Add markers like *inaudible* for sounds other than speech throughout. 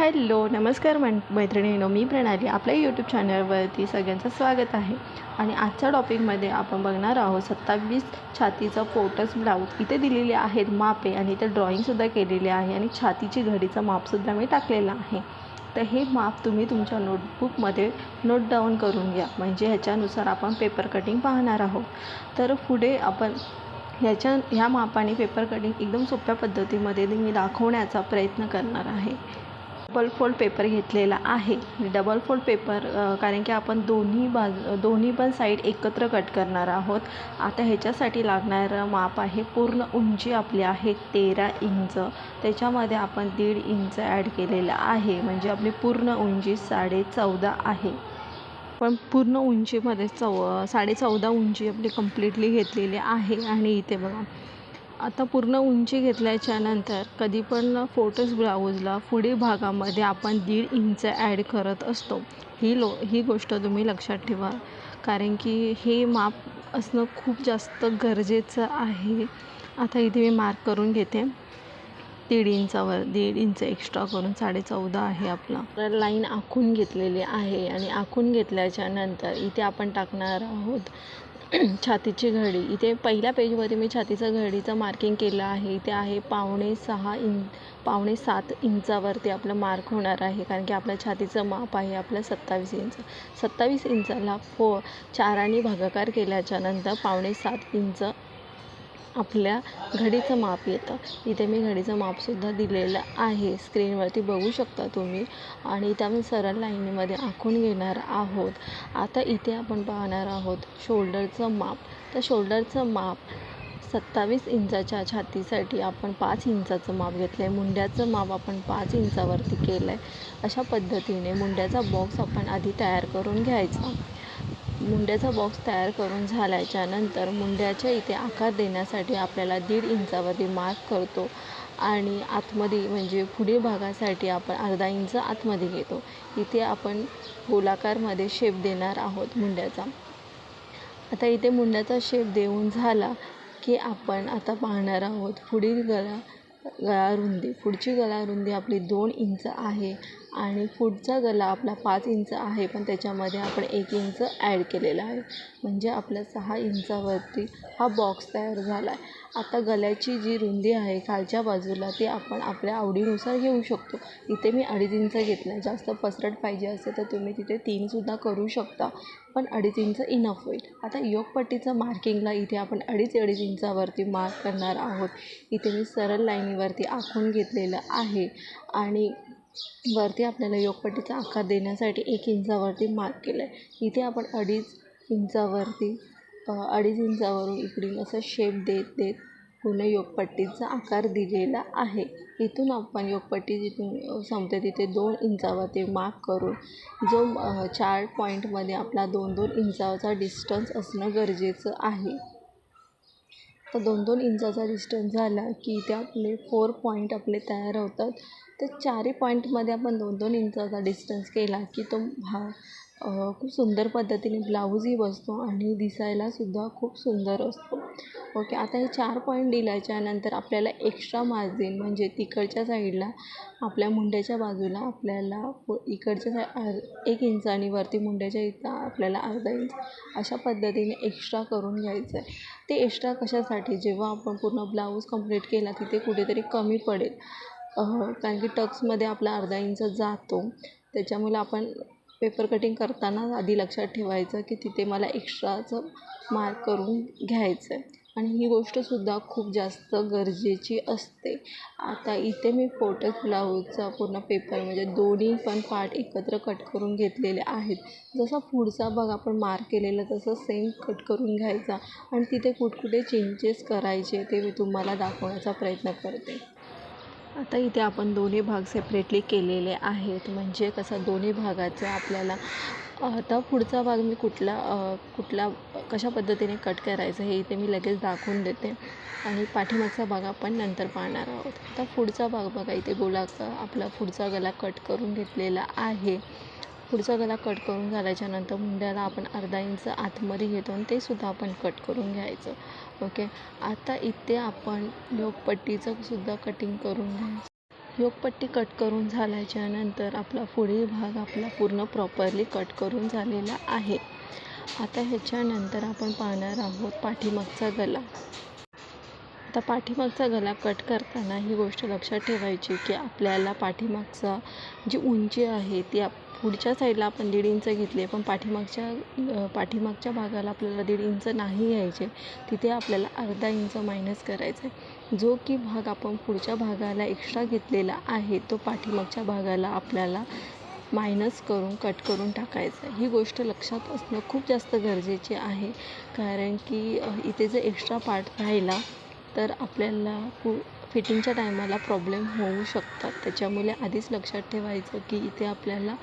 Hello नमस्कार मं मैत्रिणीनो मी प्रणाली. आपल्या यूट्यूब चॅनलवरती सगळ्यांचं स्वागत आहे. आणि आजच्या टॉपिकमध्ये आपण बघणार आहोत सत्तावीस छातीचा फोटस ब्लाऊज इथे दिलेले आहेत मापे आणि इथे ड्रॉईंगसुद्धा केलेले आहे आणि छातीची घडीचं मापसुद्धा मी टाकलेलं आहे. तर हे माप तुम्ही तुमच्या नोटबुकमध्ये नोट डाऊन करून घ्या. म्हणजे ह्याच्यानुसार आपण पेपर कटिंग पाहणार आहोत. तर पुढे आपण ह्याच्या ह्या मापाने पेपर कटिंग एकदम सोप्या पद्धतीमध्ये मी दाखवण्याचा प्रयत्न करणार आहे. डबल फोल्ड पेपर घेतलेला आहे. डबल फोल्ड पेपर कारण की आपण दोन्ही बाजू दोन्ही पण साईड एकत्र कट करणार आहोत. आता ह्याच्यासाठी लागणारं माप आहे पूर्ण उंची आपली आहे तेरा इंच. त्याच्यामध्ये आपण दीड इंच ॲड केलेलं आहे. म्हणजे आपली पूर्ण उंची साडे चौदा आहे. पण पूर्ण उंचीमध्ये चौ साडे चौदा उंची आपली कम्प्लिटली घेतलेली आहे. आणि इथे बघा आता पूर्ण उंची घेतल्याच्यानंतर कधी पण फोटोज ब्लाऊजला पुढील भागामध्ये आपण दीड इंच ॲड करत असतो. ही लो ही गोष्ट तुम्ही लक्षात ठेवा. कारण की हे माप असणं खूप जास्त गरजेचं आहे. आता इथे मी मार्क करून घेते. दीड इंचावर दीड इंच एक्स्ट्रा करून साडे चौदा आहे आपला. तर लाईन आखून घेतलेली आहे आणि आखून घेतल्याच्यानंतर इथे आपण टाकणार आहोत *clears throat* छातीची घडी. इथे पहिल्या पेजमध्ये मी छातीचं घडीचं मार्किंग केलं आहे. इथे आहे पावणे सहा इं पावणे सात इंचावरती आपलं मार्क होणार आहे. कारण की आपल्या छातीचं माप आहे आपलं सत्तावीस इंच. सत्तावीस इंचाला फो चाराने भागाकार केल्याच्यानंतर पावणे सात इंच आपल्या घडीचं माप येतं. इथे मी घडीचं मापसुद्धा दिलेलं आहे. स्क्रीनवरती बघू शकता तुम्ही. आणि इथे आपण सरळ लाईनीमध्ये आखून घेणार आहोत. आता इथे आपण पाहणार आहोत शोल्डरचं माप. तर शोल्डरचं माप सत्तावीस इंचाच्या छातीसाठी आपण पाच इंचाचं माप घेतलं आहे मुंड्याचं माप आपण पाच इंचावरती केलं आहे अशा पद्धतीने मुंड्याचा बॉक्स आपण आधी तयार करून घ्यायचा. मुंड्याचा बॉक्स तयार करून झाल्याच्यानंतर मुंड्याच्या इथे आकार देण्यासाठी आपल्याला दीड इंचावरती मार्क करतो. आणि आतमध्ये म्हणजे पुढील भागासाठी आपण अर्धा इंच आतमध्ये घेतो. इथे आपण गोलाकारमध्ये शेप देणार आहोत मुंड्याचा. आता इथे मुंड्याचा शेप देऊन झाला की आपण आता पाहणार आहोत पुढील गळा गळा रुंदी. पुढची गळा रुंदी आपली दोन इंच आहे. आणि पुढचा गला आपला पाच इंच आहे पण त्याच्यामध्ये आपण एक इंच ॲड केलेला आहे. म्हणजे आपल्या सहा इंचावरती हा बॉक्स तयार झाला आहे आता गळ्याची जी रुंदी आहे खालच्या बाजूला ती आपण आपल्या आवडीनुसार घेऊ शकतो. इथे मी अडीच इंच घेतला आहे जास्त पसरट पाहिजे असेल तर तुम्ही तिथे तीनसुद्धा करू शकता पण अडीच इंच इनफ होईल. आता योगपट्टीचं मार्किंगला इथे आपण अडीच अडीच इंचावरती मार्क करणार आहोत. इथे मी सरळ लाईनीवरती आखून घेतलेलं आहे. आणि वरती आपल्याला योगपट्टीचा आकार देण्यासाठी एक इंचावरती मार्क केला आहे इथे आपण अडीच इंचावरती अडीच इंचावरून इकडून असं शेप देत देत पूर्ण योगपट्टीचा आकार दिलेला आहे. इथून आपण योगपट्टी जिथून संपते तिथे दोन इंचावरती मार्क करून जो चार पॉईंटमध्ये आपला दोन दोन इंचाचा डिस्टन्स असणं गरजेचं आहे. तर दोन दोन इंचाचा डिस्टन्स झाला की इथे आपले फोर पॉईंट आपले तयार होतात. तर चारही पॉईंटमध्ये आपण दोन दोन इंचाचा डिस्टन्स केला की तो भा खूप सुंदर पद्धतीने ब्लाऊजही बसतो आणि दिसायलासुद्धा खूप सुंदर असतो. ओके आता हे चार पॉईंट दिल्याच्या नंतर आपल्याला एक्स्ट्रा मार्जिन म्हणजे तिकडच्या साईडला आपल्या मुंड्याच्या बाजूला आपल्याला इकडच्या साई एक इंच आणि वरती मुंड्याच्या इथं आपल्याला अर्धा इंच अशा पद्धतीने एक्स्ट्रा करून घ्यायचं आहे. ते एक्स्ट्रा कशासाठी? जेव्हा आपण पूर्ण ब्लाऊज कंप्लीट केला तिथे कुठेतरी कमी पडेल. कारण की टक्समध्ये आपला अर्धा इंच जातो. त्याच्यामुळे आपण पेपर कटिंग करताना आधी लक्षात ठेवायचं की तिथे मला एक्स्ट्राचं मार्क करून घ्यायचं आहे आणि ही गोष्टसुद्धा खूप जास्त गरजेची असते. आता इथे मी फोटो ब्लाऊजचा पूर्ण पेपर म्हणजे दोन्ही पण पार्ट एकत्र कट करून घेतलेले आहेत. जसा पुढचा भाग आपण मार्क केलेला तसं सेम कट करून घ्यायचा. आणि तिथे कुठकुठे चेंजेस करायचे ते मी तुम्हाला दाखवण्याचा प्रयत्न करते. आता इथे आपण दोन्ही भाग सेपरेटली केलेले आहेत. म्हणजे कसं दोन्ही भागाचं आपल्याला आता पुढचा भाग मी कुठला कुठला कशा पद्धतीने कट करायचं हे इथे मी लगेच दाखवून देते. आणि पाठीमागचा भाग आपण नंतर पाहणार आहोत. आता पुढचा भाग बघा इथे गोलाकार आपला पुढचा गला कट करून घेतलेला आहे. पुढचा गला कट करून झाल्याच्यानंतर मुंड्याला आपण अर्धा इंच आतमध्ये घेतो आणि ते सुद्धा आपण कट करून घ्यायचं. ओके आता इथे आपण योगपट्टीचं सुद्धा कटिंग करून घ्यायचं. योगपट्टी कट करून झाल्याच्यानंतर आपला पुढील भाग आपला पूर्ण प्रॉपरली कट करून झालेला आहे. आता ह्याच्यानंतर आपण पाहणार आहोत पाठीमागचा गला. आता पाठीमागचा गला कट करताना ही गोष्ट लक्षात ठेवायची की आपल्याला पाठीमागचा जी उंची आहे ती आप पुढच्या साईडला आपण दीड इंच घेतले आहे पण पाठीमागच्या पाठीमागच्या भागाला आपल्याला दीड इंच नाही यायचे. तिथे आपल्याला अर्धा इंच मायनस करायचं आहे जो की भाग आपण पुढच्या भागाला एक्स्ट्रा घेतलेला आहे तो पाठीमागच्या भागाला आपल्याला मायनस करून कट करून टाकायचं ही गोष्ट लक्षात असणं खूप जास्त गरजेचे आहे. कारण की इथे जर एक्स्ट्रा पार्ट राहिला तर आपल्याला पु फिटिंगच्या टायमाला प्रॉब्लेम होऊ शकतात. त्याच्यामुळे आधीच लक्षात ठेवायचं की इथे आपल्याला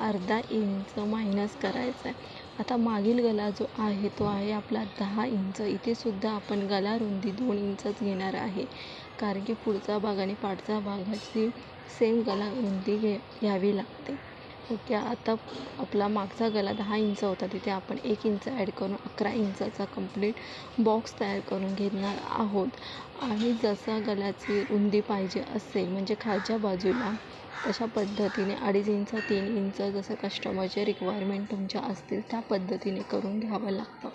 अर्धा इंच मायनस करायचं आहे आता मागील गला जो आहे तो आहे आपला दहा इंच. इथेसुद्धा आपण गला रुंदी दोन इंचच घेणार आहे. कारण की पुढचा भाग आणि पाठचा भागाची सेम गला रुंदी घे घ्यावी लागते. ओके आता आपला मागचा गला दहा इंच होता तिथे आपण एक इंच ॲड करून अकरा इंचाचा कंप्लीट बॉक्स तयार करून घेणार आहोत. आणि जसा गल्याची रुंदी पाहिजे असेल म्हणजे खालच्या बाजूला तशा पद्धतीने अडीच इंच तीन इंच जसं कस्टमरचे रिक्वायरमेंट तुमच्या असतील त्या पद्धतीने करून घ्यावं लागतं.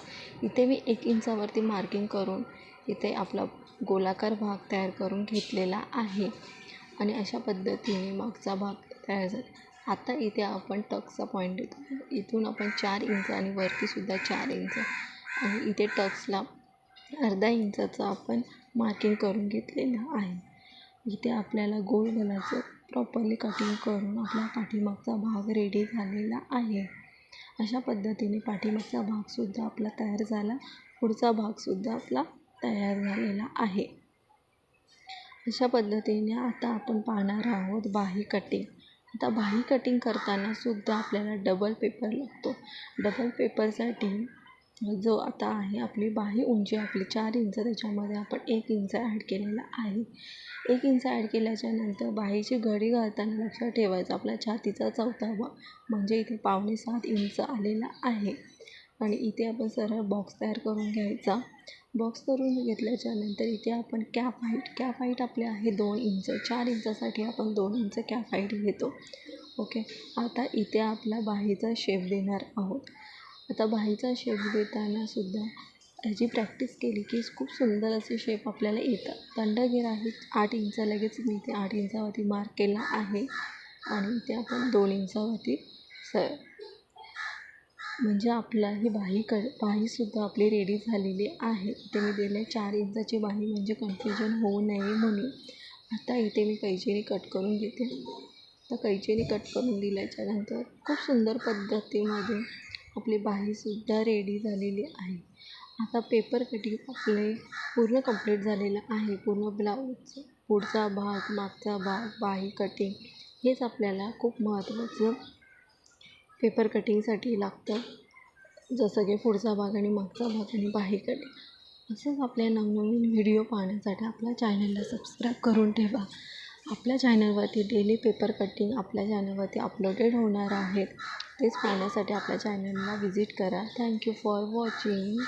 इथे मी एक इंचावरती मार्किंग करून इथे आपला गोलाकार भाग तयार करून घेतलेला आहे. आणि अशा पद्धतीने मागचा भाग तयार झाला. आता इथे आपण टक्सचा पॉईंट देतो. इथून आपण चार इंच आणि वरतीसुद्धा चार इंच. आणि इथे टक्सला अर्धा इंचाचं आपण मार्किंग करून घेतलेलं आहे. इथे आपल्याला गोल गलाचं प्रॉपरली कटिंग करून आपला पाठीमागचा भाग रेडी झालेला आहे. अशा पद्धतीने पाठीमागचा भागसुद्धा आपला तयार झाला. पुढचा भागसुद्धा आपला तयार झालेला आहे. अशा पद्धतीने आता आपण पाहणार आहोत बाही कटिंग आता बाही कटिंग करताना सुद्धा आपल्याला डबल पेपर लागतो. डबल पेपरसाठी जो आता आहे आपली बाही उंची आपली चार इंच त्याच्यामध्ये आपण एक इंच ॲड केलेला आहे. एक इंच ॲड केल्याच्यानंतर बाहीची घडी घालताना लक्षात ठेवायचं आपला छातीचा चौथा भाग म्हणजे इथे पावणे सात इंच आलेला आहे. आणि इथे आपण सरळ बॉक्स तयार करून घ्यायचा. बॉक्स करून घेतल्याच्या नंतर इथे आपण कॅप हाईट कॅप हाईट आपले आहे दोन इंच. चार इंचासाठी आपण दोन इंच कॅप हाईट घेतो. ओके आता इथे आपला बाहीचा शेप देणार आहोत. आता बाहीचा शेप देतानासुद्धा ह्याची प्रॅक्टिस केली की खूप सुंदर असे शेप आपल्याला येतात. दंडगीर आहे आठ इंच लगेच मी इथे आठ इंचावरती मार्क केला आहे. आणि इथे आपण दोन इंचावरती स म्हणजे आपला ही बाही क बाहीसुद्धा आपली रेडी झालेली आहे. इथे मी दिले चार इंचाची बाही म्हणजे कन्फ्युजन होऊ नये म्हणून. आता इथे मी कैचीने कट करून घेते. तर कैचीने कट करून दिल्याच्यानंतर खूप सुंदर पद्धतीमध्ये आपली बाहीसुद्धा रेडी झालेली आहे. आता पेपर कटिंग आपले पूर्ण कंप्लीट झालेलं आहे. पूर्ण ब्लाऊज पुढचा भाग मागचा भाग बाही कटिंग हेच आपल्याला खूप महत्त्वाचं पेपर कटिंगसाठी लागतं. जसं की पुढचा भाग आणि मागचा भाग आणि बाही कटिंग असंच आपल्या नवनवीन व्हिडिओ पाहण्यासाठी आपल्या चॅनलला सबस्क्राईब करून ठेवा. आपल्या चॅनलवरती डेली पेपर कटिंग आपल्या चॅनलवरती अपलोडेड होणार आहेत. तेच पाहण्यासाठी आपल्या चॅनलला व्हिजिट करा. Thank you for watching.